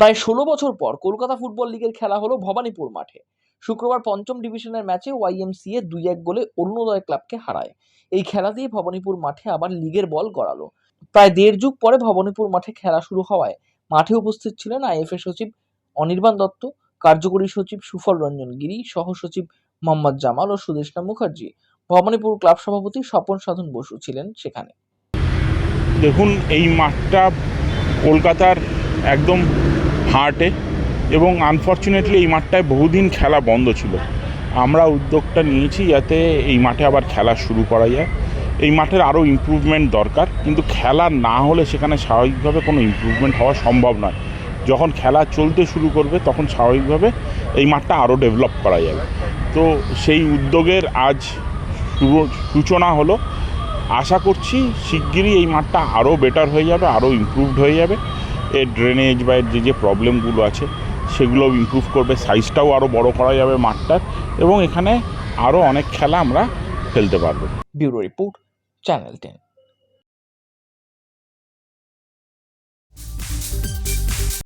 প্রায় ষোলো বছর পর কলকাতা ফুটবল লিগের খেলা হলো ভবানীপুর মাঠে। শুক্রবার পঞ্চম ডিভিশনের ম্যাচে ওয়াইএমসিএ দুই এক গোলে অরুণোদয় ক্লাবকে হারায়। এই খেলা দিয়ে ভবানীপুর মাঠে আবার লিগের বল গড়ালো। প্রায় দেড় যুগ পরে ভবানীপুর মাঠে খেলা শুরু হওয়ায় মাঠে উপস্থিত ছিলেন আইএফএ সচিব অনির্বাণ দত্ত, কার্যকরী সচিব সুফল রঞ্জন গিরি সহ সচিব মোহাম্মদ জামাল ও সুদেষ্ণা মুখার্জি। ভবানীপুর ক্লাব সভাপতি স্বপন সাধন বসু ছিলেন সেখানে। দেখুন, এই মাঠটা কলকাতার একদম হার্টে এবং আনফর্চুনেটলি এই মাঠটায় বহুদিন খেলা বন্ধ ছিল। আমরা উদ্যোগটা নিয়েছি যাতে এই মাঠে আবার খেলা শুরু করা যায়। এই মাঠের আরও ইমপ্রুভমেন্ট দরকার, কিন্তু খেলা না হলে সেখানে স্বাভাবিকভাবে কোনো ইমপ্রুভমেন্ট হওয়া সম্ভব নয়। যখন খেলা চলতে শুরু করবে, তখন স্বাভাবিকভাবে এই মাঠটা আরও ডেভেলপ করা যাবে। তো সেই উদ্যোগের আজ সূচনা হলো, আশা করছি শিগগিরই এই মাঠটা আরও বেটার হয়ে যাবে, আরও ইমপ্রুভড হয়ে যাবে। এর ড্রেনেজ বা এর যে যে প্রবলেমগুলো আছে সেগুলো ইম্প্রুভ করবে। সাইজটাও আরও বড় করা যাবে মাঠটার এবং এখানে আরও অনেক খেলা আমরা খেলতে পারব। Bureau report, channel ten.